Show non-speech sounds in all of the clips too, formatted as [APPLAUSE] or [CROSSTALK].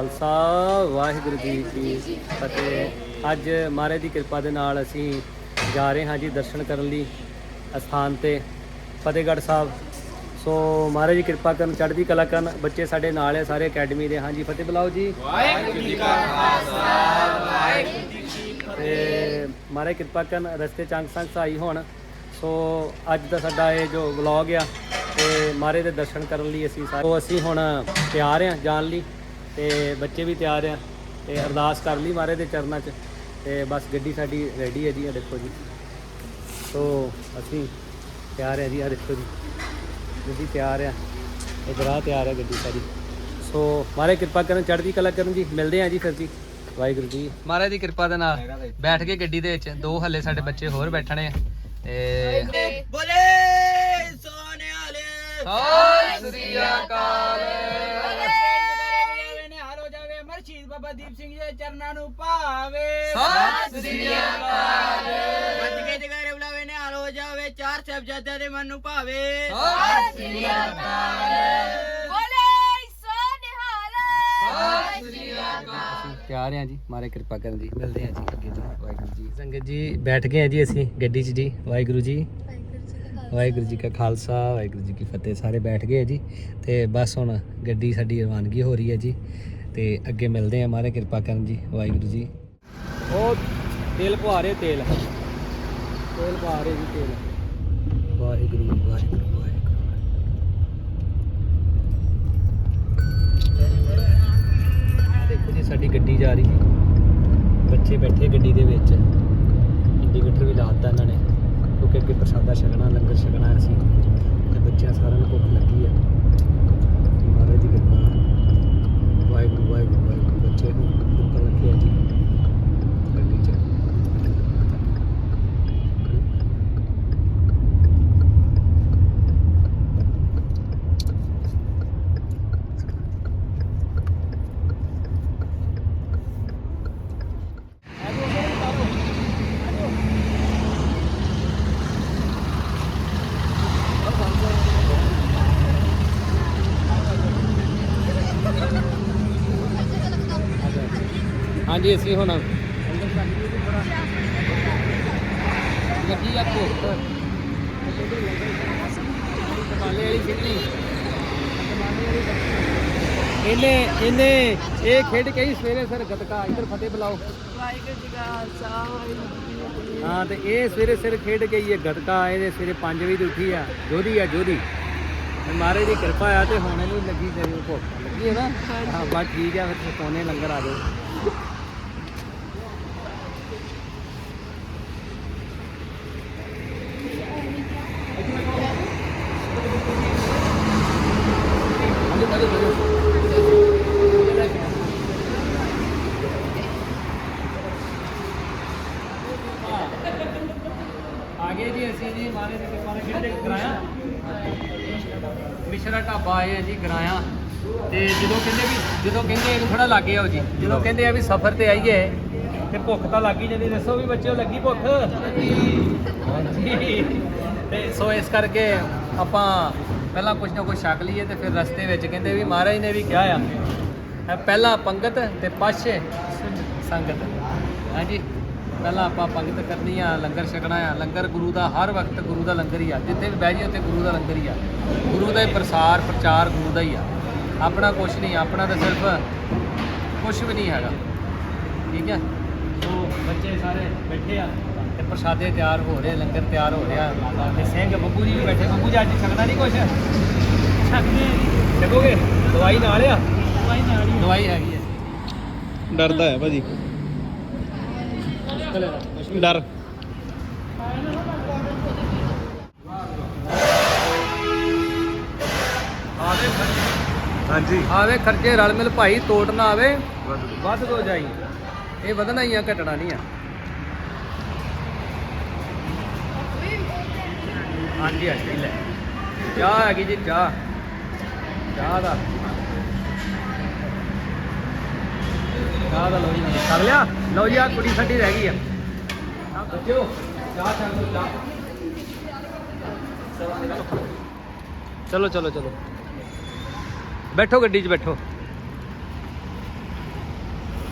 ਖਾਲਸਾ ਵਾਹਿਗੁਰੂ ਜੀ ਕੀ ਫਤਿਹ। ਅੱਜ ਮਹਾਰਾਜ ਦੀ ਕਿਰਪਾ ਦੇ ਨਾਲ ਅਸੀਂ ਜਾ ਰਹੇ ਹਾਂ ਜੀ ਦਰਸ਼ਨ ਕਰਨ ਲਈ ਅਸਥਾਨ ਤੇ ਫਤਿਹਗੜ੍ਹ ਸਾਹਿਬ। ਸੋ ਮਹਾਰਾਜ ਦੀ ਕਿਰਪਾ ਕਰਨ ਚੜ੍ਹਦੀ ਕਲਾ ਕਰਨ ਬੱਚੇ ਸਾਡੇ ਨਾਲ ਹੈ ਸਾਰੇ ਅਕੈਡਮੀ ਦੇ। ਹਾਂਜੀ ਫਤਿਹ ਬੁਲਾਓ ਜੀ। ਵਾਹਿਗੁਰੂ ਜੀ ਕਾ ਖਾਲਸਾ ਵਾਹਿਗੁਰੂ ਜੀ ਕੀ ਫਤਿਹ ਮਹਾਰਾਜ ਕਿਰਪਾ ਕਰਨ ਰਸਤੇ ਚੰਗ ਸੰਗ ਸਹਾਈ ਹੋਣ। ਸੋ ਅੱਜ ਦਾ ਸਾਡਾ ਇਹ ਜੋ ਵਲੌਗ ਆ ਤੇ ਮਹਾਰਾਜ ਦੇ ਦਰਸ਼ਨ ਕਰਨ ਲਈ ਅਸੀਂ ਸਾਰੇ ਸੋ ਅਸੀਂ ਹੁਣ ਤਿਆਰ ਆ ਜਾਣ ਲਈ। ਤੇ ਬੱਚੇ ਵੀ ਤਿਆਰ ਆ ਤੇ ਅਰਦਾਸ ਕਰ ਲਈ ਮਹਾਰਾਜ ਦੇ ਚਰਨਾਂ 'ਚ ਤੇ ਬਸ ਗੱਡੀ ਸਾਡੀ ਰੈਡੀ ਹੈ ਜੀ ਆ ਦੇਖੋ ਜੀ। ਸੋ ਅਸੀਂ ਤਿਆਰ ਹੈ ਜੀ ਆ ਦੇਖੋ ਜੀ। ਗੱਡੀ ਤਿਆਰ ਆ ਇਧਰ ਤਿਆਰ ਹੈ ਗੱਡੀ ਸਾਡੀ। ਸੋ ਮਹਾਰਾਜ ਕਿਰਪਾ ਕਰਨ ਚੜ੍ਹਦੀ ਕਲਾ ਕਰਨ ਜੀ। ਮਿਲਦੇ ਆ ਜੀ ਫਿਰ ਜੀ। ਵਾਹਿਗੁਰੂ ਜੀ। ਮਹਾਰਾਜ ਦੀ ਕਿਰਪਾ ਦੇ ਨਾਲ ਬੈਠ ਕੇ ਗੱਡੀ ਦੇ ਵਿੱਚ ਦੋ ਹੱਲੇ ਸਾਡੇ ਬੱਚੇ ਹੋਰ ਬੈਠਣੇ ਆ। ਤੇ ਬੋਲੇ ਸੋਨੇ ਵਾਲੇ ਸਤਿ ਸ੍ਰੀ ਅਕਾਲ। ਦੀਪ ਸਿੰਘ ਜੀ ਦੇ ਚਰਨਾਂ ਨੂੰ ਭਾਵੇ। ਸਤਿ ਸ੍ਰੀ ਅਕਾਲ। ਵੱਜ ਕੇ ਜਗਾਰੇ ਬੁਲਾਵੇ ਨੇ ਹਾਰ ਹੋ ਜਾਵੇ ਚਾਰ ਸਾਹਿਬਜ਼ਾਦਿਆਂ ਦੇ ਮਨ ਨੂੰ ਭਾਵੇ। ਸਤਿ ਸ੍ਰੀ ਤਿਆਰ ਹਾਂ ਜੀ ਮਾਰੇ ਕਿਰਪਾ ਕਰਨ ਜੀ ਮਿਲਦੇ ਹਾਂ ਜੀ ਅੱਗੇ ਜੀ ਵਾਹਿਗੁਰੂ ਜੀ। ਸੰਗਤ ਜੀ ਬੈਠ ਗਏ ਹਾਂ ਜੀ ਅਸੀਂ ਗੱਡੀ 'ਚ ਜੀ। ਵਾਹਿਗੁਰੂ ਜੀ। ਵਾਹਿਗੁਰੂ ਜੀ ਕਾ ਖਾਲਸਾ ਵਾਹਿਗੁਰੂ ਜੀ ਕੀ ਫਤਿਹ। ਸਾਰੇ ਬੈਠ ਗਏ ਆ ਜੀ। ਤੇ ਬਸ ਹੁਣ ਗੱਡੀ ਸਾਡੀ ਰਵਾਨਗੀ ਹੋ ਰਹੀ ਹੈ ਜੀ। ਤੇ ਅੱਗੇ ਮਿਲਦੇ ਹਾਂ ਮਾਰੇ ਕਿਰਪਾ ਕਰਨ ਜੀ ਵਾਹਿਗੁਰੂ ਜੀ। ਉਹ ਤੇਲ ਪਵਾ ਰਹੇ ਤੇਲ। ਤੇਲ ਪਵਾ ਰਹੇ ਜੀ ਤੇਲ। ਵਾਹਿਗੁਰੂ ਵਾਹਿਗੁਰੂ ਵਾਹਿਗੁਰੂ। ਦੇਖੋ ਜੀ ਸਾਡੀ ਗੱਡੀ ਜਾ ਰਹੀ। ਜੀ ਬੱਚੇ ਬੈਠੇ ਗੱਡੀ ਦੇ ਵਿੱਚ। ਇੰਡੀਕੇਟਰ ਵੀ ਲਾਤਾ ਇਹਨਾਂ ਨੇ। ਕਿਉਂਕਿ ਅੱਗੇ ਪ੍ਰਸਾਦਾ ਛਕਣਾ ਲੰਗਰ ਛਕਣਾ ਅਸੀਂ। ਤੇ ਬੱਚਿਆਂ ਸਾਰਿਆਂ ਨੂੰ ਭੁੱਖ ਲੱਗੀ ਹੈ। ਮਹਾਰਾਜ ਦੀ ਕਿਰਪਾ ਵਾਹਿਗੁਰੂ ਵਾਹਿਗੁਰੂ ਵਾਹਿਗੁਰੂ ਬੱਚੇ ਨੂੰ ਭੁੱਖ ਲੱਗੀ ਹੈ ਜੀ ਹਾਂਜੀ, ਅਸੀਂ ਹੁਣ ਲੱਗੀ ਆ ਭੁੱਖ। ਕਮਾਲੇ ਵਾਲੀ ਖੇਡਣੀ। ਇਹਨੇ ਇਹਨੇ ਇਹ ਖੇਡ ਕੇ ਹੀ ਸਵੇਰੇ ਸਰ ਗਤਕਾ, ਇੱਧਰ ਫਤਿਹ ਬੁਲਾਓ। ਵਾਹਿਗੁਰੂ ਜੀ ਕਾ ਖਾਲਸਾ ਹਾਂ, ਤੇ ਇਹ ਸਵੇਰੇ ਸਿਰ ਖੇਡ ਕੇ ਹੀ ਇਹ ਗਤਕਾ, ਇਹਦੇ ਸਵੇਰੇ 5 ਵਜੇ ਦੀ ਉੱਠੀ ਆ। ਜੋਧੀ ਆ, ਜੋਧੀ। ਮਹਾਰਾਜ ਦੀ ਕਿਰਪਾ ਆ ਤੇ ਹੁਣ ਇਹਨੂੰ ਲੱਗੀ ਤੇਰੀ ਭੁੱਖ। ਲੱਗੀ ਹੈ ਨਾ? ਹਾਂ, ਬਸ ਠੀਕ ਆ, ਫਿਰ ਸੋਨੇ ਲੰਗਰ ਆ ਜਾਓ ਆਗੇ ਜੀ ਅਸੀਂ ਜੀ ਮਾਰੇ ਦੇ ਕਿਰਪਾ ਨਾਲ ਕਿਹੜੇ ਕਰਾਇਆ ਮਿਸ਼ਰਾ ਢਾਬਾ ਆਏ ਆ ਜੀ ਗਰਾਇਆ। ਤੇ ਜਦੋਂ ਕਹਿੰਦੇ ਵੀ ਜਦੋਂ ਕਹਿੰਦੇ ਇਹਨੂੰ ਥੋੜਾ ਲੱਗੇ ਆਓ ਜੀ। ਜਦੋਂ ਕਹਿੰਦੇ ਆ ਵੀ ਸਫ਼ਰ ਤੇ ਆਈਏ ਤੇ ਭੁੱਖ ਤਾਂ ਲੱਗ ਜਾਂਦੀ ਦੱਸੋ ਵੀ ਬੱਚਿਓ ਲੱਗੀ ਭੁੱਖ? ਹਾਂਜੀ ਤੇ ਸੋ ਇਸ ਕਰਕੇ ਆਪਾਂ ਪਹਿਲਾਂ ਕੁਝ ਨਾ ਕੁਝ ਛਕ ਲਈਏ ਤੇ ਫਿਰ ਰਸਤੇ ਵਿੱਚ ਕਹਿੰਦੇ ਵੀ ਮਹਾਰਾਜ ਨੇ ਵੀ ਕਿਹਾ ਆ ਪਹਿਲਾਂ ਪੰਗਤ ਤੇ ਪਾਛੇ ਸੰਗਤ। ਹਾਂਜੀ। ਪਹਿਲਾਂ ਆਪਾਂ ਪੰਗਤ ਕਰਨੀ ਆ ਲੰਗਰ ਛਕਣਾ ਆ। ਲੰਗਰ ਗੁਰੂ ਦਾ ਹਰ ਵਕਤ ਗੁਰੂ ਦਾ ਲੰਗਰ ਹੀ ਆ। ਜਿੱਥੇ ਵੀ ਬਹਿ ਜੀ ਉੱਥੇ ਗੁਰੂ ਦਾ ਲੰਗਰ ਹੀ ਆ। ਗੁਰੂ ਦਾ ਹੀ ਪ੍ਰਸਾਰ ਪ੍ਰਚਾਰ ਗੁਰੂ ਦਾ ਹੀ ਆ। ਆਪਣਾ ਕੁਝ ਨਹੀਂ ਆਪਣਾ ਤਾਂ ਸਿਰਫ ਕੁਝ ਵੀ ਨਹੀਂ ਹੈਗਾ। ਠੀਕ ਹੈ? ਸੋ ਬੱਚੇ ਸਾਰੇ ਬੈਠੇ ਆ ਤੇ ਪ੍ਰਸ਼ਾਦੇ ਤਿਆਰ ਹੋ ਰਹੇ ਲੰਗਰ ਤਿਆਰ ਹੋ ਰਿਹਾ। ਤੇ ਸਿੰਘ ਬੱਬੂ ਜੀ ਵੀ ਬੈਠੇ। ਬੱਬੂ ਜੀ ਅੱਜ ਛਕਣਾ ਨਹੀਂ ਕੁਛ? ਛਕਦੇ ਛਕੋਗੇ? ਦਵਾਈ ਨਾਲ ਆ? ਦਵਾਈ ਨਾਲ ਹੀ ਦਵਾਈ ਹੈਗੀ ਹੈ ਡਰਦਾ ਹੈ ਭਾਜੀ। ਡਰ। ਆਵੇ ਹਾਂਜੀ। ਆਵੇ ਖਰਚੇ ਰਲ ਮਿਲ ਭਾਈ ਤੋਟ ਨਾ ਆਵੇ ਵੱਧ ਹੋ ਜਾਈ। ਇਹ ਵਧਣਾ ਹੀ ਆ ਘਟਣਾ ਨਹੀਂ ਆ। ਹਾਂਜੀ ਹਾਂਜੀ ਲੈ। ਚਾਹ ਹੈਗੀ ਜੀ ਚਾਹ। ਚਾਹ ਦਾ। ਚਾਹ ਦਾ ਲਓ ਜੀ ਕਰ ਲਿਆ। ਲਓ ਜੀ ਆ ਕੁੜੀ ਸਾਡੀ ਰਹਿ ਗਈ ਆ। ਆ ਬੱਚਿਓ ਚਾਹ ਛਕ ਲਓ ਚਾਹ। ਚਲੋ ਚਲੋ ਚਲੋ। ਬੈਠੋ ਗੱਡੀ 'ਚ ਬੈਠੋ।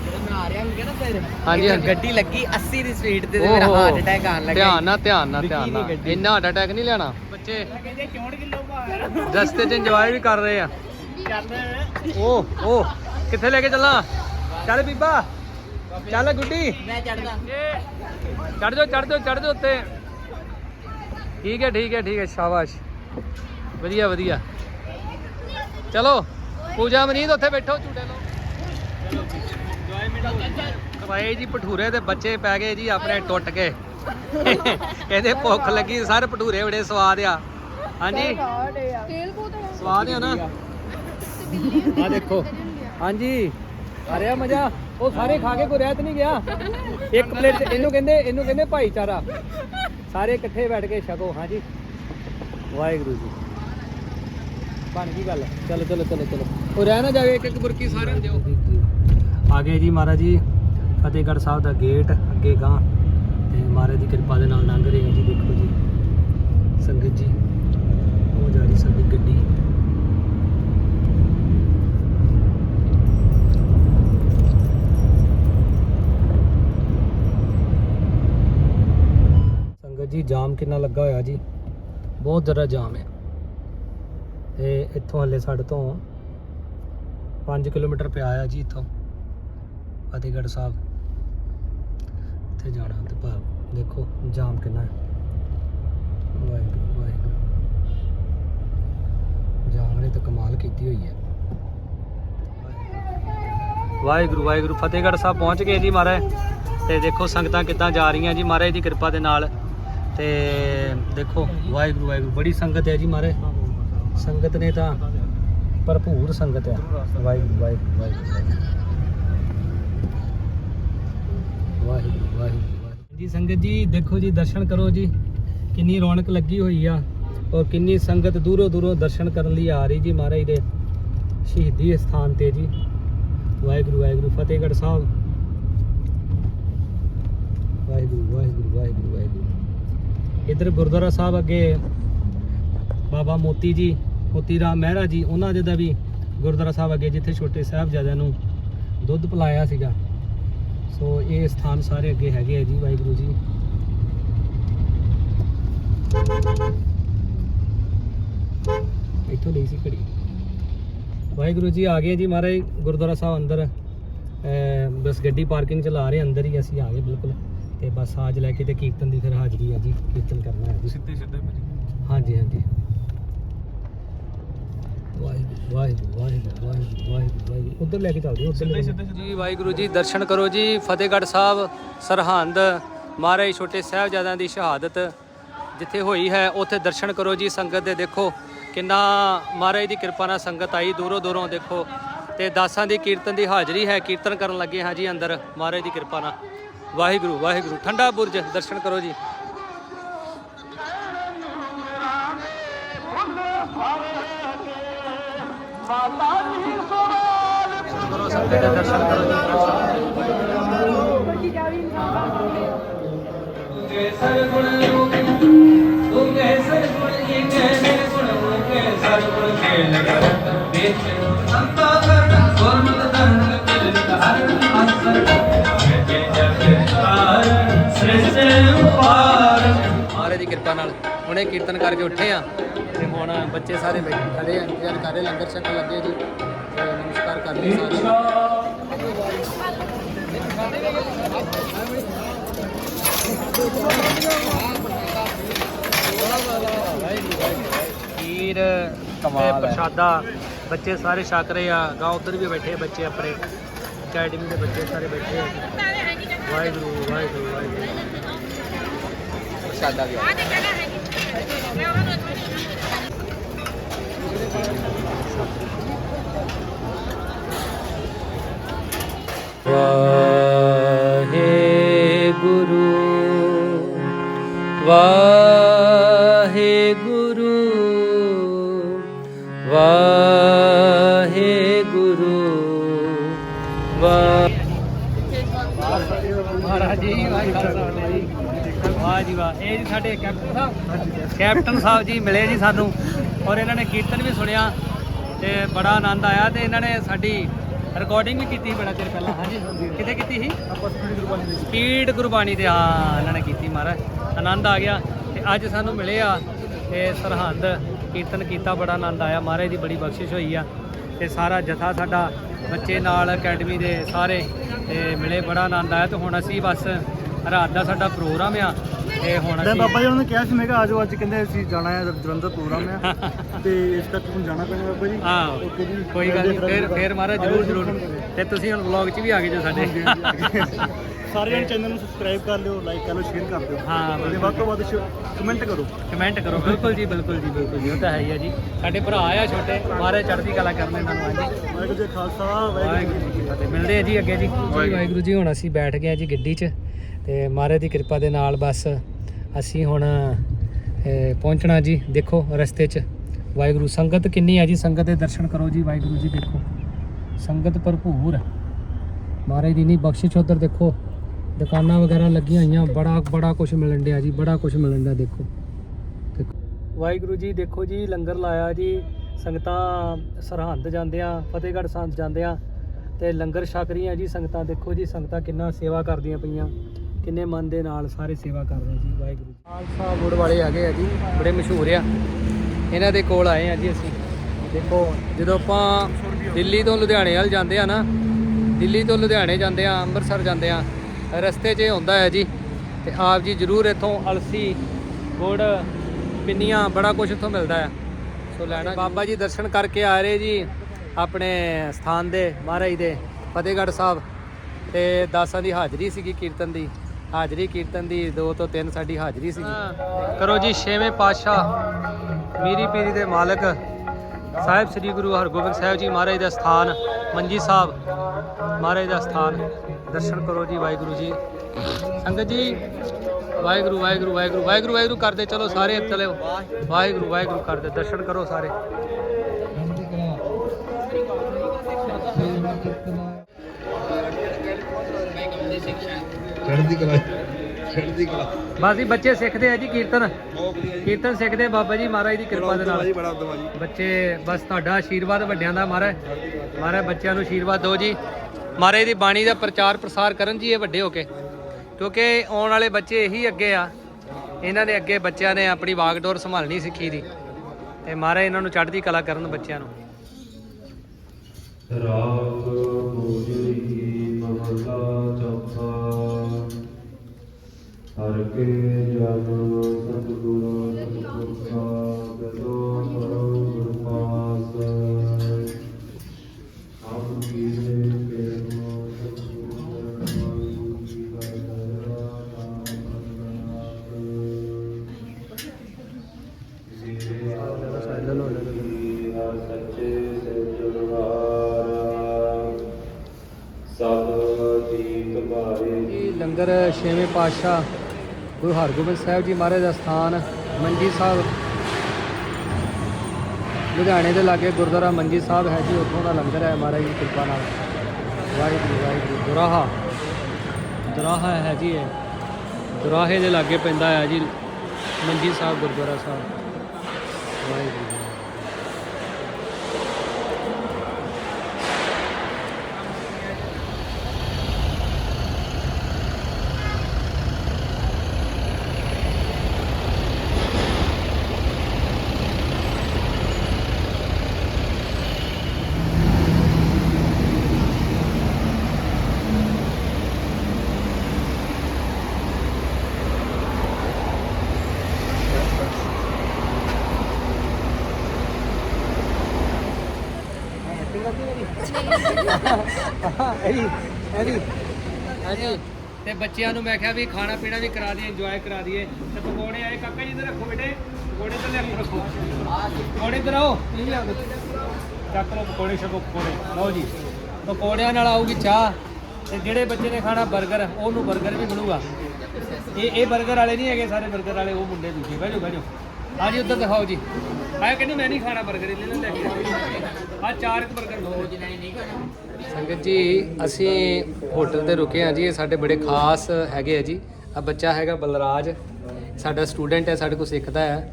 ਜਦੋਂ ਮੈਂ ਆ ਰਿਹਾ ਹਾਂ ਨਾ ਫਿਰ ਹਾਂਜੀ, ਹਾਂਜੀ। ਗੱਡੀ ਲੱਗੀ 80 ਦੀ ਸਪੀਡ ਤੇ ਤੇ। ਮੇਰਾ ਹਾਰਟ ਅਟੈਕ ਆਣ ਲੱਗਾ। ਧਿਆਨ ਨਾਲ ਧਿਆਨ ਨਾਲ ਧਿਆਨ ਨਾਲ। ਇੰਨਾ ਹਾਰਟ ਅਟੈਕ ਨਹੀਂ ਲੈਣਾ ਬੱਚੇ। ਕਹਿੰਦੇ 64 ਕਿਲੋ ਭਾਰ? ਰਸਤੇ 'ਚ ਇੰਜੋਏ ਵੀ ਕਰ ਰਹੇ ਆ। ਓ ਓ ਕਿੱਥੇ ਲੈ ਕੇ ਚੱਲਾਂ? ਚੱਲ ਬੀਬਾ। ਚੱਲ ਗੁੱਡੀ। ਮੈਂ ਚੜਦਾ ਚੜ ਜਾਓ ਚੜ ਜਾਓ ਚੜ ਜਾਓ ਉੱਤੇ। ਠੀਕ ਹੈ ਠੀਕ ਹੈ ਠੀਕ ਹੈ ਸ਼ਾਬਾਸ਼। ਵਧੀਆ ਵਧੀਆ। ਚਲੋ ਪੂਜਾ ਮਨੀਤ ਉੱਥੇ ਬੈਠੋ ਝੂਟੇ ਲਓ। ਭਾਈ ਜੀ ਭਟੂਰੇ ਦੇ ਬੱਚੇ ਪੈ ਗਏ ਜੀ ਆਪਣੇ ਟੁੱਟ ਕੇ ਕਹਿੰਦੇ ਭੁੱਖ ਲੱਗੀ ਸਰ ਭਟੂਰੇ ਬੜੇ ਸਵਾਦ ਆ। ਹਾਂਜੀ? ਸਵਾਦ ਆ। ਨਾ? ਆ ਦੇਖੋ। ਹਾਂਜੀ। ਆ ਰਿਹਾ ਮਜ਼ਾ। ਉਹ ਸਾਰੇ ਖਾ ਕੇ ਕੋਈ ਰਹਿਤ ਨਹੀਂ ਗਿਆ। ਇੱਕ ਪਲੇਟ ਇਹਨੂੰ ਕਹਿੰਦੇ ਇਹਨੂੰ ਕਹਿੰਦੇ ਭਾਈਚਾਰਾ। ਸਾਰੇ ਇਕੱਠੇ ਬੈਠ ਕੇ ਛਕੋ। ਹਾਂਜੀ। ਵਾਹਿਗੁਰੂ ਜੀ। ਬਣ ਗਈ ਗੱਲ। ਚਲੋ ਚਲੋ ਚਲੋ ਚਲੋ। ਉਹ ਰਹਿ ਨਾ ਜਾਵੇ ਇੱਕ ਇੱਕ ਬੁਰਕੀ ਸਾਰਿਆਂ ਨੂੰ ਦਿਓ। ਆ ਗਏ ਜੀ ਮਹਾਰਾਜ ਜੀ। ਫਤਿਹਗੜ੍ਹ ਸਾਹਿਬ ਦਾ ਗੇਟ ਅੱਗੇ ਗਾਂ ਤੇ ਮਹਾਰਾਜ ਦੀ ਕਿਰਪਾ ਦੇ ਨਾਲ ਲੰਘ ਰਹੇ ਹਾਂ ਜੀ ਦੇਖੋ ਜੀ ਸੰਗਤ ਜੀ ਉਹ ਜਾ ਰਹੀ ਸਾਡੀ ਗੱਡੀ ਸੰਗਤ ਜੀ ਜਾਮ ਕਿੰਨਾ ਲੱਗਾ ਹੋਇਆ ਜੀ? ਬਹੁਤ ਜ਼ਿਆਦਾ ਜਾਮ ਹੈ। ਤੇ ਇੱਥੋਂ ਹੱਲੇ ਸਾਡੇ ਤੋਂ 5 ਕਿਲੋਮੀਟਰ ਪਿਆ ਆ ਜੀ ਇੱਥੋਂ, ਫਤਿਹਗੜ੍ਹ ਸਾਹਿਬ। ਇੱਥੇ ਜਾਣਾ ਤੇ ਪਰ ਦੇਖੋ ਜਾਮ ਕਿੰਨਾ ਹੈ। ਵਾਹਿਗੁਰੂ ਵਾਹਿਗੁਰੂ। ਜਾਮ ਨੇ ਤਾਂ ਕਮਾਲ ਕੀਤੀ ਹੋਈ ਹੈ। ਵਾਹਿਗੁਰੂ ਵਾਹਿਗੁਰੂ, ਫਤਿਹਗੜ੍ਹ ਸਾਹਿਬ ਪਹੁੰਚ ਗਏ ਜੀ ਮਹਾਰਾਜ। ਤੇ ਦੇਖੋ ਸੰਗਤਾਂ ਕਿੱਦਾਂ ਜਾ ਰਹੀਆਂ ਜੀ ਮਹਾਰਾਜ ਦੀ ਕਿਰਪਾ ਦੇ ਨਾਲ। ਤੇ ਦੇਖੋ, ਵਾਹਿਗੁਰੂ ਵਾਹਿਗੁਰੂ, ਬੜੀ ਸੰਗਤ ਹੈ ਜੀ ਮਹਾਰਾਜ ਸੰਗਤ ਨੇ ਤਾਂ ਭਰਪੂਰ ਸੰਗਤ ਹੈ। ਵਾਹਿਗੁਰੂ ਵਾਹਿਗੁਰੂ ਵਾਹਿਗੁਰੂ। ਵਾਹਿਗੁਰੂ ਵਾਹਿਗੁਰੂ ਵਾਹਿਗੁਰੂ। ਜੀ, ਸੰਗਤ ਜੀ, ਦੇਖੋ ਜੀ, ਦਰਸ਼ਨ ਕਰੋ ਜੀ। ਕਿੰਨੀ ਰੌਣਕ ਲੱਗੀ ਹੋਈ ਆ ਔਰ ਕਿੰਨੀ ਸੰਗਤ ਦੂਰੋਂ ਦੂਰੋਂ ਦਰਸ਼ਨ ਕਰਨ ਲਈ ਆ ਰਹੀ ਜੀ ਮਹਾਰਾਜ ਦੇ ਸ਼ਹੀਦੀ ਸਥਾਨ ਤੇ ਜੀ। ਵਾਹਿਗੁਰੂ ਵਾਹਿਗੁਰੂ, ਫਤਿਹਗੜ੍ਹ ਸਾਹਿਬ। ਵਾਹਿਗੁਰੂ ਵਾਹਿਗੁਰੂ ਵਾਹਿਗੁਰੂ ਵਾਹਿਗੁਰੂ। ਇੱਧਰ ਗੁਰਦੁਆਰਾ ਸਾਹਿਬ ਅੱਗੇ ਬਾਬਾ ਮੋਤੀ ਜੀ, ਮੋਤੀ ਰਾਮ ਮਹਿਰਾ ਜੀ, ਉਹਨਾਂ ਦੇ ਦਾ ਵੀ ਗੁਰਦੁਆਰਾ ਸਾਹਿਬ ਅੱਗੇ ਜਿੱਥੇ ਛੋਟੇ ਸਾਹਿਬਜ਼ਾਦਿਆਂ ਨੂੰ ਦੁੱਧ ਪਿਲਾਇਆ ਸੀਗਾ। ਸੋ ਇਹ ਸਥਾਨ ਸਾਰੇ ਅੱਗੇ ਹੈਗੇ ਆ ਜੀ, ਵਾਹਿਗੁਰੂ ਜੀ। ਇੱਥੋਂ ਲਈ ਸੀ ਘੜੀ। ਵਾਹਿਗੁਰੂ ਜੀ ਆ ਗਏ ਜੀ ਮਹਾਰਾਜ, ਗੁਰਦੁਆਰਾ ਸਾਹਿਬ ਅੰਦਰ ਬਸ ਗੱਡੀ ਪਾਰਕਿੰਗ ਚ ਲਾ ਰਹੇ ਅੰਦਰ ਹੀ ਅਸੀਂ ਆ ਗਏ ਬਿਲਕੁਲ। ਤੇ ਬਸ ਆਜ ਲੈ ਕੇ ਤੇ ਕੀਰਤਨ ਦੀ ਫਿਰ ਹਾਜ਼ਰੀ ਹੈ ਜੀ ਕੀਰਤਨ ਕਰਨਾ ਹੈ ਜੀ। ਸਿੱਧੇ ਸਿੱਧੇ ਹਾਂਜੀ ਹਾਂਜੀ। ਵਾਹਿਗੁਰੂ ਵਾਹਿਗੁਰੂ ਵਾਹਿਗੁਰੂ ਵਾਹਿਗੁਰੂ ਵਾਹਿਗੁਰੂ ਵਾਹਿਗੁਰੂ। ਉਧਰ ਲੈ ਕੇ ਚੱਲਦੇ ਉਧਰ ਸਿੱਧੇ ਸਿੱਧੇ ਜੀ ਵਾਹਿਗੁਰੂ ਜੀ ਦਰਸ਼ਨ ਕਰੋ ਜੀ। ਫਤਿਹਗੜ੍ਹ ਸਾਹਿਬ ਸਰਹੰਦ ਮਹਾਰਾਜ ਛੋਟੇ ਸਾਹਿਬਜ਼ਾਦਿਆਂ ਦੀ ਸ਼ਹਾਦਤ ਜਿੱਥੇ ਹੋਈ ਹੈ ਉੱਥੇ ਦਰਸ਼ਨ ਕਰੋ ਜੀ ਸੰਗਤ ਦੇ ਦੇਖੋ ਕਿੰਨਾ ਮਹਾਰਾਜ ਦੀ ਕਿਰਪਾ ਨਾਲ ਸੰਗਤ ਆਈ ਦੂਰੋਂ ਦੂਰੋਂ ਦੇਖੋ। ਤੇ ਦਾਸਾਂ ਦੀ ਕੀਰਤਨ ਦੀ ਹਾਜ਼ਰੀ ਹੈ ਕੀਰਤਨ ਕਰਨ ਲੱਗੇ ਹਾਂ ਜੀ ਅੰਦਰ ਮਹਾਰਾਜ ਦੀ ਕਿਰਪਾ ਨਾਲ। ਵਾਹਿਗੁਰੂ ਵਾਹਿਗੁਰੂ, ਠੰਡਾ ਬੁਰਜ, ਦਰਸ਼ਨ ਕਰੋ ਜੀ। ਕਰੋ ਸੰਗਤ ਦਰਸ਼ਨ ਕਰੋ ਜੀ ਤੁਝੇ ਸਰਗੁਣ ਤੁਝੇ ਸਰਗੁਣ ਇਹ ਕਹਿ ਗੁਣ ਕੇ ਸਰਗੁਣ ਖੇਲ ਕਰਤ ਵਿੱਚ ਸੰਤਾ ਕਰਨ ਗੁਰਮਤਿ ਧਰਨ ਕਿਲਤ ਹਰ ਅਸਰ। ਕਿਰਪਾ ਨਾਲ। ਹੁਣੇ ਕੀਰਤਨ ਕਰਕੇ ਉੱਠੇ ਆ ਤੇ ਹੁਣ ਬੱਚੇ ਸਾਰੇ ਬੈਠੇ ਖੜੇ ਆ। ਇੰਤਜ਼ਾਰ ਕਰ ਰਹੇ ਲੰਗਰ ਛਕਣ ਲੱਗੇ ਜੀ। ਤੇ ਨਮਸਕਾਰ ਕਰ ਲਈ ਸਾਰੇ। ਖੀਰ ਤੇ ਪ੍ਰਸ਼ਾਦਾ। ਬੱਚੇ ਸਾਰੇ ਛਕ ਰਹੇ ਆ। ਗਾਂ ਉਧਰ ਵੀ ਬੈਠੇ ਬੱਚੇ ਆਪਣੇ। ਅਕੈਡਮੀ ਦੇ ਬੱਚੇ ਸਾਰੇ ਬੈਠੇ ਆ। ਵਾਹਿਗੁਰੂ ਵਾਹਿਗੁਰੂ ਵਾਹਿਗੁਰੂ। ਪ੍ਰਸ਼ਾਦਾ ਵੀ ਵਾਹਿਗੁਰੂ ਵਾਹਿਗੁਰੂ ਵਾਹ ਜੀ ਵਾਹ। ਇਹ ਜੀ ਸਾਡੇ ਕੈਪਟਨ ਸਾਹਿਬ। ਕੈਪਟਨ ਸਾਹਿਬ ਜੀ ਮਿਲੇ ਜੀ ਸਾਨੂੰ ਔਰ ਇਹਨਾਂ ਨੇ ਕੀਰਤਨ ਵੀ ਸੁਣਿਆ ਤੇ ਬੜਾ ਆਨੰਦ ਆਇਆ ਤੇ ਇਹਨਾਂ ਨੇ ਸਾਡੀ ਰਿਕਾਰਡਿੰਗ ਵੀ ਕੀਤੀ ਬੜਾ ਚਿਰ ਪਹਿਲਾਂ। ਹਾਂਜੀ ਕਿਤੇ ਕੀਤੀ ਸੀ? ਆਪਾਂ ਸਪੀਡ ਗੁਰਬਾਣੀ ਦੀ ਸਪੀਡ ਗੁਰਬਾਣੀ ਤੇ ਹਾਂ ਇਹਨਾਂ ਨੇ ਕੀਤੀ ਮਹਾਰਾਜ। ਆਨੰਦ ਆ ਗਿਆ ਤੇ ਅੱਜ ਸਾਨੂੰ ਮਿਲੇ ਆ ਤੇ ਸਰਹੰਦ। ਕੀਰਤਨ ਕੀਤਾ ਬੜਾ ਆਨੰਦ ਆਇਆ। ਮਹਾਰਾਜ ਦੀ ਬੜੀ ਬਖਸ਼ਿਸ਼ ਹੋਈ ਆ ਤੇ ਸਾਰਾ ਜਥਾ ਸਾਡਾ ਬੱਚੇ ਨਾਲ ਅਕੈਡਮੀ ਦੇ ਸਾਰੇ ਤੇ ਮਿਲੇ ਬੜਾ ਆਨੰਦ ਆਇਆ ਤੇ ਹੁਣ ਅਸੀਂ ਬਸ ਰਾਤ ਦਾ ਸਾਡਾ ਪ੍ਰੋਗਰਾਮ ਆ। ਤੇ ਹੁਣ ਬਾਬਾ ਜੀ ਉਹਨਾਂ ਨੇ ਕਿਹਾ ਸੀ ਮੈਂ ਕਿਹਾ ਆਜੋ ਅੱਜ ਕਹਿੰਦੇ ਅਸੀਂ ਜਾਣਾ ਹੈ ਜਲੰਧਰ ਪ੍ਰੋਗਰਾਮ ਹੈ। [LAUGHS] ਤੇ ਇਸ ਕਰਕੇ ਹੁਣ ਜਾਣਾ ਪੈਣਾ ਬਾਬਾ ਜੀ। ਹਾਂ ਓਕੇ ਜੀ ਕੋਈ ਗੱਲ ਨਹੀਂ ਫੇਰ ਫੇਰ ਮਹਾਰਾਜ ਜਰੂਰ ਜਰੂਰ। ਤੇ ਤੁਸੀਂ ਹੁਣ ਵਲੌਗ 'ਚ ਵੀ ਆ ਗਏ ਜੋ ਸਾਡੇ। [LAUGHS] ਸਾਰੇ ਜਣ ਚੈਨਲ ਨੂੰ ਸਬਸਕ੍ਰਾਈਬ ਕਰ ਲਿਓ ਲਾਈਕ ਕਰ ਲਿਓ ਸ਼ੇਅਰ ਕਰ ਦਿਓ। ਹਾਂ, ਤੇ ਵੱਧ ਤੋਂ ਵੱਧ ਕਮੈਂਟ ਕਰੋ। ਕਮੈਂਟ ਕਰੋ। ਬਿਲਕੁਲ ਜੀ ਬਿਲਕੁਲ ਜੀ ਬਿਲਕੁਲ ਜੀ। ਉਹ ਤਾਂ ਹੈ ਹੀ ਆ ਜੀ। ਸਾਡੇ ਭਰਾ ਆ ਛੋਟੇ ਮਹਾਰਾਜ ਚੜ੍ਹਦੀ ਕਲਾ ਕਰਨ ਇਹਨਾਂ ਨੂੰ ਹਾਂਜੀ। ਵਾਹਿਗੁਰੂ ਜੀ ਕਾ ਖਾਲਸਾ ਵਾਹਿਗੁਰੂ ਜੀ ਕੀ ਫਤਿਹ। ਮਿਲਦੇ ਆ ਜੀ ਅੱਗੇ ਜੀ। ਵਾਹਿਗੁਰੂ ਜੀ ਹੁਣ ਅਸੀਂ ਬੈਠ ਗਏ ਆ ਜੀ ਗੱਡੀ 'ਚ। ਤੇ ਮਹਾਰਾਜ ਦੀ ਕਿਰਪਾ ਦੇ ਨਾਲ ਬਸ ਅਸੀਂ ਹੁਣ ਪਹੁੰਚਣਾ ਜੀ, ਦੇਖੋ ਰਸਤੇ 'ਚ। ਵਾਹਿਗੁਰੂ, ਸੰਗਤ ਕਿੰਨੀ ਹੈ ਜੀ? ਸੰਗਤ ਦੇ ਦਰਸ਼ਨ ਕਰੋ ਜੀ, ਵਾਹਿਗੁਰੂ ਜੀ ਦੇਖੋ। ਸੰਗਤ ਭਰਪੂਰ। ਮਹਾਰਾਜ ਦੀ ਨਹੀਂ ਬਖਸ਼ਿਸ਼ ਉਧਰ, ਦੇਖੋ। ਦੁਕਾਨਾਂ ਵਗੈਰਾ ਲੱਗੀਆਂ ਹੋਈਆਂ, ਬੜਾ ਬੜਾ ਕੁਝ ਮਿਲਣ ਡਿਆ ਜੀ, ਬੜਾ ਕੁਝ ਮਿਲਣ ਡਿਆ, ਦੇਖੋ। ਵਾਹਿਗੁਰੂ ਜੀ, ਦੇਖੋ ਜੀ, ਲੰਗਰ ਲਾਇਆ ਜੀ। ਸੰਗਤਾਂ ਸਰਹੰਦ ਜਾਂਦੇ ਆ, ਫਤਿਹਗੜ੍ਹ ਸੰਤ ਜਾਂਦੇ ਆ। ਤੇ ਲੰਗਰ ਛਕ ਰਹੀਆਂ ਜੀ ਸੰਗਤਾਂ, ਦੇਖੋ ਜੀ, ਸੰਗਤਾਂ ਕਿੰਨਾ ਸੇਵਾ ਕਰਦੀਆਂ ਪਈਆਂ। ਕਿੰਨੇ ਮਨ ਦੇ ਨਾਲ ਸਾਰੇ ਸੇਵਾ ਕਰ ਰਹੇ ਜੀ ਵਾਹਿਗੁਰੂ ਜੀ। ਖਾਲਸਾ ਗੁੜ ਵਾਲੇ ਹੈਗੇ ਆ ਜੀ ਬੜੇ ਮਸ਼ਹੂਰ ਆ। ਇਹਨਾਂ ਦੇ ਕੋਲ ਆਏ ਆ ਜੀ ਅਸੀਂ। ਦੇਖੋ ਜਦੋਂ ਆਪਾਂ ਦਿੱਲੀ ਤੋਂ ਲੁਧਿਆਣੇ ਵੱਲ ਜਾਂਦੇ ਆ ਨਾ ਦਿੱਲੀ ਤੋਂ ਲੁਧਿਆਣੇ ਜਾਂਦੇ ਆ ਅੰਮ੍ਰਿਤਸਰ ਜਾਂਦੇ ਆ ਰਸਤੇ 'ਚ ਇਹ ਹੁੰਦਾ ਹੈ ਜੀ ਤੇ ਆਪ ਜੀ ਜ਼ਰੂਰ ਇੱਥੋਂ ਅਲਸੀ ਗੁੜ ਪਿੰਨੀਆਂ ਬੜਾ ਕੁਝ ਇੱਥੋਂ ਮਿਲਦਾ ਆ ਸੋ ਲੈਣਾ ਬਾਬਾ ਜੀ ਦਰਸ਼ਨ ਕਰਕੇ ਆ ਰਹੇ ਜੀ ਆਪਣੇ ਸਥਾਨ ਦੇ ਮਹਾਰਾਜ ਦੇ ਫਤਿਹਗੜ੍ਹ ਸਾਹਿਬ ਤੇ ਦਾਸਾਂ ਦੀ ਹਾਜ਼ਰੀ ਸੀਗੀ ਕੀਰਤਨ ਦੀ। ਹਾਜ਼ਰੀ ਕੀਰਤਨ ਦੀ 2 ਤੋਂ 3 ਸਾਡੀ ਹਾਜ਼ਰੀ ਸੀ। ਕਰੋ ਜੀ, ਛੇਵੇਂ ਪਾਤਸ਼ਾਹ ਮੀਰੀ ਪੀਰੀ ਦੇ ਮਾਲਕ ਸਾਹਿਬ ਸ੍ਰੀ ਗੁਰੂ ਹਰਗੋਬਿੰਦ ਸਾਹਿਬ ਜੀ ਮਹਾਰਾਜ ਦਾ ਸਥਾਨ, ਮੰਜੀ ਸਾਹਿਬ ਮਹਾਰਾਜ ਦਾ ਸਥਾਨ। ਦਰਸ਼ਨ ਕਰੋ ਜੀ, ਵਾਹਿਗੁਰੂ ਜੀ। ਸੰਗਤ ਜੀ, ਵਾਹਿਗੁਰੂ ਵਾਹਿਗੁਰੂ ਵਾਹਿਗੁਰੂ ਵਾਹਿਗੁਰੂ ਵਾਹਿਗੁਰੂ ਕਰਦੇ, ਚਲੋ ਸਾਰੇ ਚਲੇ ਵਾਹਿਗੁਰੂ ਵਾਹਿਗੁਰੂ ਕਰਦੇ, ਦਰਸ਼ਨ ਕਰੋ ਸਾਰੇ। ਚੜ੍ਹਦੀ ਕਲਾ ਚੜ੍ਹਦੀ ਕਲਾ। ਬਸ ਜੀ ਬੱਚੇ ਸਿੱਖਦੇ ਆ ਜੀ ਕੀਰਤਨ। ਕੀਰਤਨ ਸਿੱਖਦੇ ਆ ਬਾਬਾ ਜੀ ਮਹਾਰਾਜ ਦੀ ਕਿਰਪਾ ਦੇ ਨਾਲ। ਬੜਾ ਦਵਾ ਜੀ। ਬੱਚੇ ਬਸ ਤੁਹਾਡਾ ਆਸ਼ੀਰਵਾਦ ਵੱਡਿਆਂ ਦਾ ਮਹਾਰਾਜ ਮਹਾਰਾਜ ਬੱਚਿਆਂ ਨੂੰ ਆਸ਼ੀਰਵਾਦ ਦਿਓ ਜੀ। ਮਹਾਰਾਜ ਦੀ ਬਾਣੀ ਦਾ ਪ੍ਰਚਾਰ ਪ੍ਰਸਾਰ ਕਰਨ ਜੀ ਇਹ ਵੱਡੇ ਹੋ ਕੇ। ਕਿਉਂਕਿ ਆਉਣ ਵਾਲੇ ਬੱਚੇ ਇਹੀ ਅੱਗੇ ਆ। ਇਹਨਾਂ ਦੇ ਅੱਗੇ ਬੱਚਿਆਂ ਨੇ ਆਪਣੀ ਵਾਗਡੋਰ ਸੰਭਾਲਣੀ ਸਿੱਖੀ ਦੀ। ਤੇ ਮਹਾਰਾਜ ਇਹਨਾਂ ਨੂੰ ਚੜ੍ਹਦੀ ਕਲਾ ਕਰਨ ਬੱਚਿਆਂ ਨੂੰ। ਰਾਗ ਹਰ ਕੇ ਜਨ ਸਤਿਗੁਰੂ ਸਤਿਗੁਰ ਕਾ ਗਦੋ ਕਰੋ ਗੁਰੂ ਪਾਸ ਆਪ ਜੀ ਕਾ ਸੱਚੇ ਲੰਗਰ ਛੇਵੇਂ ਪਾਤਸ਼ਾਹ ਗੁਰੂ ਹਰਗੋਬਿੰਦ ਸਾਹਿਬ ਜੀ ਮਹਾਰਾਜ ਦਾ ਸਥਾਨ, ਮੰਜੀ ਸਾਹਿਬ। ਲੁਧਿਆਣੇ ਦੇ ਲਾਗੇ ਗੁਰਦੁਆਰਾ ਮੰਜੀ ਸਾਹਿਬ ਹੈ ਜੀ, ਉੱਥੋਂ ਦਾ ਲੰਗਰ ਹੈ ਮਹਾਰਾਜ ਦੀ ਕਿਰਪਾ ਨਾਲ। ਵਾਹਿਗੁਰੂ ਵਾਹਿਗੁਰੂ। ਦੁਰਾਹਾ। ਦੁਰਾਹਾ ਹੈ ਜੀ ਇਹ। ਦੁਰਾਹੇ ਦੇ ਲਾਗੇ ਪੈਂਦਾ ਹੈ ਜੀ ਮੰਜੀ ਸਾਹਿਬ, ਗੁਰਦੁਆਰਾ ਸਾਹਿਬ। ਵਾਹਿਗੁਰੂ। ਤੇ ਬੱਚਿਆਂ ਨੂੰ ਮੈਂ ਕਿਹਾ ਵੀ ਖਾਣਾ ਪੀਣਾ ਵੀ ਕਰਾ ਦਈਏ ਇੰਜੋਏ ਕਰਾ ਦਈਏ। ਤੇ ਪਕੌੜੇ ਆਏ, ਕਾਕਾ ਜੀ ਤੇ ਰੱਖੋ ਬੇਟੇ। ਪਕੌੜੇ ਤੇ ਲੈ ਰੱਖੋ। ਪਕੌੜੇ ਤੇ ਰਹੋ ਨਹੀਂ ਆਉਂਦੇ ਚੱਕ ਲਓ ਪਕੌੜੇ, ਛਕੋ ਪਕੌੜੇ। ਲਓ ਜੀ। ਪਕੌੜਿਆਂ ਨਾਲ ਆਊਗੀ ਚਾਹ। ਤੇ ਜਿਹੜੇ ਬੱਚੇ ਨੇ ਖਾਣਾ 버ਗਰ ਉਹਨੂੰ 버ਗਰ ਵੀ ਮਿਲੂਗਾ। ਇਹ ਇਹ 버ਗਰ ਵਾਲੇ ਨਹੀਂ ਹੈਗੇ ਸਾਰੇ 버ਗਰ ਵਾਲੇ, ਉਹ ਮੁੰਡੇ ਦੂਜੇ। ਬਹਿ ਜਾਓ ਬਹਿ ਜਾਓ। ਆ ਜੀ, ਉੱਧਰ ਦਿਖਾਓ ਜੀ। ਆਇਆ ਕਹਿੰਦੇ ਮੈਂ ਨਹੀਂ ਖਾਣਾ 버ਗਰ ਇਹਨਾਂ ਲੈ ਕੇ ਆ ਸੰਗਤ ਜੀ ਅਸੀਂ ਹੋਟਲ ਤੇ ਰੁਕੇ ਹਾਂ ਜੀ ਇਹ ਸਾਡੇ ਬੜੇ ਖਾਸ ਹੈਗੇ ਆ ਜੀ। ਆ ਬੱਚਾ ਹੈਗਾ ਬਲਰਾਜ ਸਾਡਾ ਸਟੂਡੈਂਟ ਹੈ ਸਾਡੇ ਕੋਲ ਸਿੱਖਦਾ ਹੈ।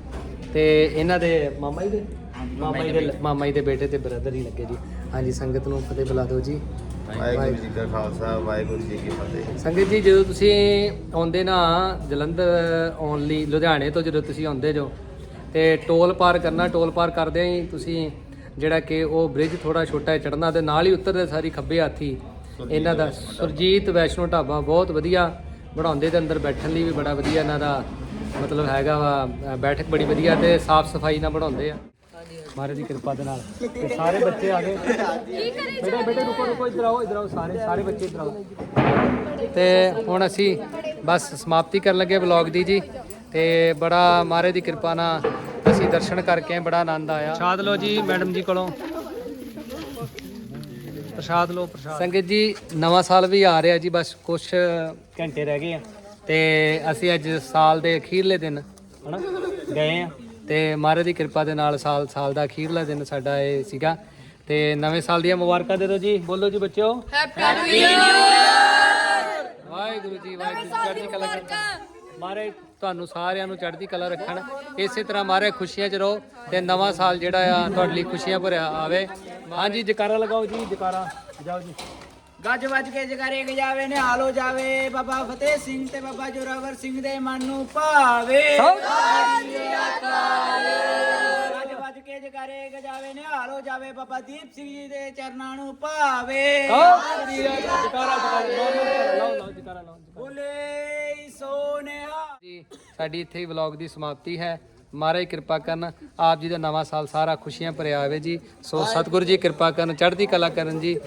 ਤੇ ਇਹਨਾਂ ਦੇ ਮਾਮਾ ਜੀ ਦੇ? ਮਾਮਾ ਜੀ ਦੇ ਮਾਮਾ ਜੀ ਦੇ ਬੇਟੇ ਤੇ ਬ੍ਰਦਰ ਹੀ ਲੱਗੇ ਜੀ। ਹਾਂਜੀ ਸੰਗਤ ਨੂੰ ਫਤਿਹ ਬੁਲਾ ਦਿਓ ਜੀ। ਵਾਹਿਗੁਰੂ ਜੀ ਕਾ ਖਾਲਸਾ ਵਾਹਿਗੁਰੂ ਜੀ ਕੀ ਫਤਿਹ। ਸੰਗਤ ਜੀ ਜਦੋਂ ਤੁਸੀਂ ਆਉਂਦੇ ਨਾ ਜਲੰਧਰ ਆਉਣ ਲਈ ਲੁਧਿਆਣੇ ਤੋਂ ਜਦੋਂ ਤੁਸੀਂ ਆਉਂਦੇ ਜੋ ਤੇ ਟੋਲ ਪਾਰ ਕਰਨਾ ਟੋਲ ਪਾਰ ਕਰਦੇ ਹੀ ਤੁਸੀਂ। ਜਿਹੜਾ ਕਿ ਉਹ ਬ੍ਰਿਜ ਥੋੜਾ ਛੋਟਾ ਹੈ ਚੜਨਾ ਤੇ ਨਾਲ ਹੀ ਉਤਰਦੇ ਸਾਰੀ ਖੱਬੇ ਹੱਥੀ ਇਹਨਾਂ ਦਾ ਸੁਰਜੀਤ ਵੈਸ਼ਨੋ ਢਾਬਾ ਬਹੁਤ ਵਧੀਆ ਬਣਾਉਂਦੇ ਤੇ ਅੰਦਰ ਬੈਠਣ ਲਈ ਵੀ ਬੜਾ ਵਧੀਆ ਇਹਨਾਂ ਦਾ ਮਤਲਬ ਹੈਗਾ ਵਾ ਬੈਠਕ ਬੜੀ ਵਧੀਆ ਤੇ ਸਾਫ਼ ਸਫ਼ਾਈ ਨਾਲ ਬਣਾਉਂਦੇ ਆ। ਮਹਾਰਾਜ ਦੀ ਕਿਰਪਾ ਦੇ ਨਾਲ। ਤੇ ਸਾਰੇ ਬੱਚੇ ਆ ਗਏ। ਬੇਟੇ ਬੇਟੇ ਰੁਕੋ ਰੁਕੋ ਇੱਧਰ ਆਓ ਇੱਧਰ ਆਓ ਸਾਰੇ ਸਾਰੇ ਬੱਚੇ ਇੱਧਰ ਆਓ। ਤੇ ਹੁਣ ਅਸੀਂ ਬਸ ਸਮਾਪਤੀ ਕਰਨ ਲੱਗੇ ਵਲੌਗ ਦੀ ਜੀ। ਤੇ ਬੜਾ ਮਹਾਰਾਜ ਦੀ ਕਿਰਪਾ ਨਾਲ ਅਸੀਂ ਦਰਸ਼ਨ ਕਰਕੇ ਬੜਾ ਆਨੰਦ ਆਇਆ। ਪ੍ਰਸ਼ਾਦ ਲਓ ਜੀ ਮੈਡਮ ਜੀ ਕੋਲੋਂ। ਪ੍ਰਸ਼ਾਦ ਲਓ ਪ੍ਰਸ਼ਾਦ। ਸੰਗਤ ਜੀ ਨਵਾਂ ਸਾਲ ਵੀ ਆ ਰਿਹਾ ਜੀ ਬਸ ਕੁਝ ਘੰਟੇ ਰਹਿ ਗਏ ਆ। ਤੇ ਅਸੀਂ ਅੱਜ ਸਾਲ ਦੇ ਅਖੀਰਲੇ ਦਿਨ ਹਨਾ? ਗਏ ਆ। ਤੇ ਮਹਾਰਾਜ ਦੀ ਕਿਰਪਾ ਦੇ ਨਾਲ ਸਾਲ ਸਾਲ ਦਾ ਅਖੀਰਲਾ ਦਿਨ ਸਾਡਾ ਇਹ ਸੀਗਾ। ਤੇ ਨਵੇਂ ਸਾਲ ਦੀਆਂ ਮੁਬਾਰਕਾਂ ਦੇ ਦਿਓ ਜੀ। ਬੋਲੋ ਜੀ ਬੱਚਿਓ। ਵਾਹਿਗੁਰੂ ਜੀ ਵਾਹਿਗੁਰੂ ਜੀ, ਚੜ੍ਹਦੀ ਕਲਾ ਕਰਨ ਮਾਰੇ ਤੁਹਾਨੂੰ ਸਾਰਿਆਂ ਨੂੰ ਚੜ੍ਹਦੀ ਕਲਾ ਰੱਖਣ। ਇਸੇ ਤਰ੍ਹਾਂ ਮਾਰੇ ਖੁਸ਼ੀਆਂ 'ਚ ਰਹੋ ਤੇ ਨਵਾਂ ਸਾਲ ਜਿਹੜਾ ਆ ਤੁਹਾਡੇ ਲਈ ਖੁਸ਼ੀਆਂ ਭਰਿਆ ਆਵੇ। ਹਾਂਜੀ ਜਕਾਰਾ ਲਗਾਓ ਜੀ ਜਕਾਰਾ। ਜਾਓ ਜੀ। ਗੱਜ ਵੱਜ ਕੇ ਜਗਾਰੇ ਗਜਾਵੇ ਨੇ ਹਾਲੋ ਜਾਵੇ। ਬਾਬਾ ਫਤਿਹ ਸਿੰਘ ਤੇ ਬਾਬਾ ਜੋਰਾਵਰ ਸਿੰਘ ਦੇ ਮਨ ਨੂੰ ਭਾਵੇ। ਗੱਜ ਵੱਜ ਕੇ ਜਗਾਰੇ ਗਜਾਵੇ ਨੇ ਹਾਲੋ ਜਾਵੇ। ਬਾਬਾ ਦੀਪ ਸਿੰਘ ਜੀ ਦੇ ਚਰਨਾਂ ਨੂੰ ਭਾਵੇ। ਜਕਾਰਾ ਜਕਾਰਾ ਲਾਓ ਲਾਓ ਜਕਾਰਾ ਲਾਓ ਬੋਲੇ। ਸੋਨਿਆ ਜੀ ਸਾਡੀ ਇੱਥੇ ਹੀ ਵਲੌਗ ਦੀ ਸਮਾਪਤੀ ਹੈ। ਮਹਾਰਾਜ ਕਿਰਪਾ ਕਰਨ ਆਪ ਜੀ ਦਾ ਨਵਾਂ ਸਾਲ ਸਾਰਾ ਖੁਸ਼ੀਆਂ ਭਰਿਆ ਆਵੇ ਜੀ। ਸੋ ਸਤਿਗੁਰੂ ਜੀ ਕਿਰਪਾ ਕਰਨ ਚੜ੍ਹਦੀ ਕਲਾ ਕਰਨ ਜੀ।